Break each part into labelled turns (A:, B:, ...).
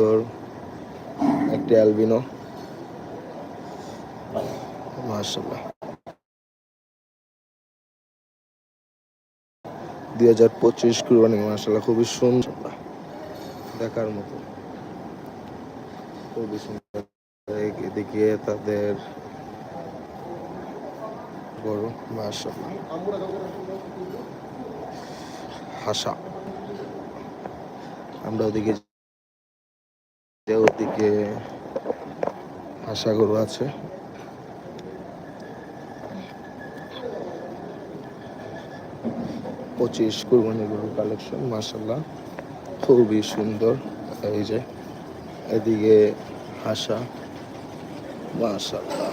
A: সুন্দর একটি অ্যালবিনো দুই হাজার পঁচিশ কুরবানি খুবই সুন্দর। দেখার মতো। খুবই সুন্দর। এদিকে তাদের মার্শাল্লাহ হাসা। আমরা ওদিকে যে ওদিকে হাসা গরু আছে। পঁচিশ কুরবানি গরু কালেকশন মাসাল্লাহ খুবই সুন্দর, এই যে এদিকে হাসা মাসাল্লাহ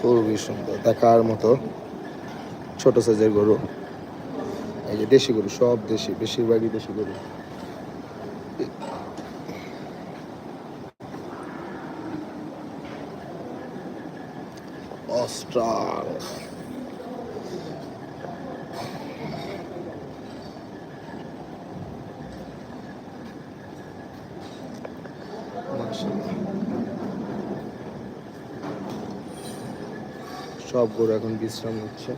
A: খুবই সুন্দর, দেখার মতো ছোট সাইজের গরু। এই যে দেশি গরু সব দেশি বেশিরভাগই দেশি গরু। সব গরু এখন বিশ্রাম নিচ্ছে।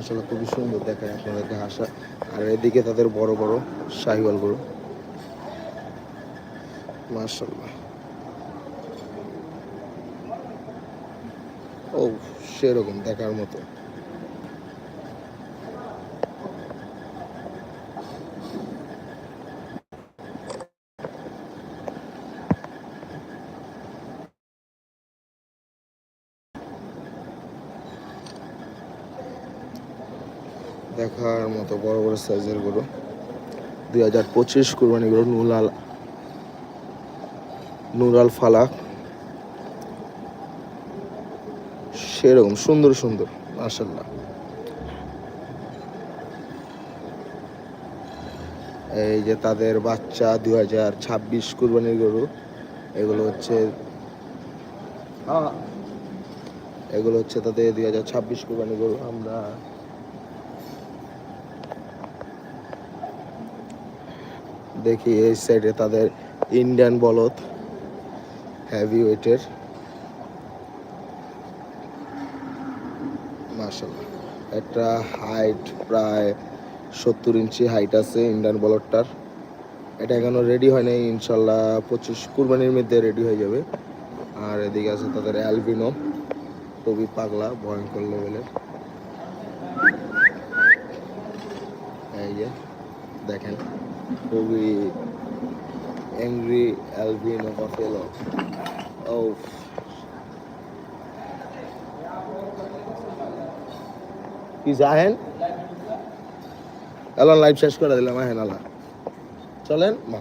A: আসলে খুবই সুন্দর দেখায় আপনাদের হাসা আর এদিকে তাদের বড় বড় শাহিওয়াল গরু। মার্শাল্লাহ ও, সেরকম দেখার মতো। দেখার মতো বড় বড় সাইজের গরু। দুই হাজার পঁচিশ কুরবানি গরু নুলাল নুরাল ফালাক। সেরকম, সুন্দর সুন্দর মার্শাল্লাহ এই যে তাদের বাচ্চা, দুই হাজার ছাব্বিশ কুরবানির গরু। এগুলো হচ্ছে এগুলো হচ্ছে তাদের দুই হাজার ছাব্বিশ কুরবানি গরু। আমরা দেখি এই সাইডে তাদের ইন্ডিয়ান বলদ হ্যাভি ওয়েটের একটা হাইট প্রায় সত্তর ইঞ্চি হাইট আছে ইন্ডিয়ান বলদটার। এটা এখনও রেডি হয় নাই ইনশাল্লাহ পঁচিশ, কুরবানির মধ্যে রেডি হয়ে যাবে। আর এদিকে আছে তাদের অ্যালবিনো খুবই পাগলা, ভয়ঙ্কর লেভেলের এই যে, দেখেন। খুবই অ্যাংরি অ্যালবিনো বাফেলো ও কি আহেন? এলান লাইভ শেষ করে দিলাম, আহেন আলা চলেন, মা।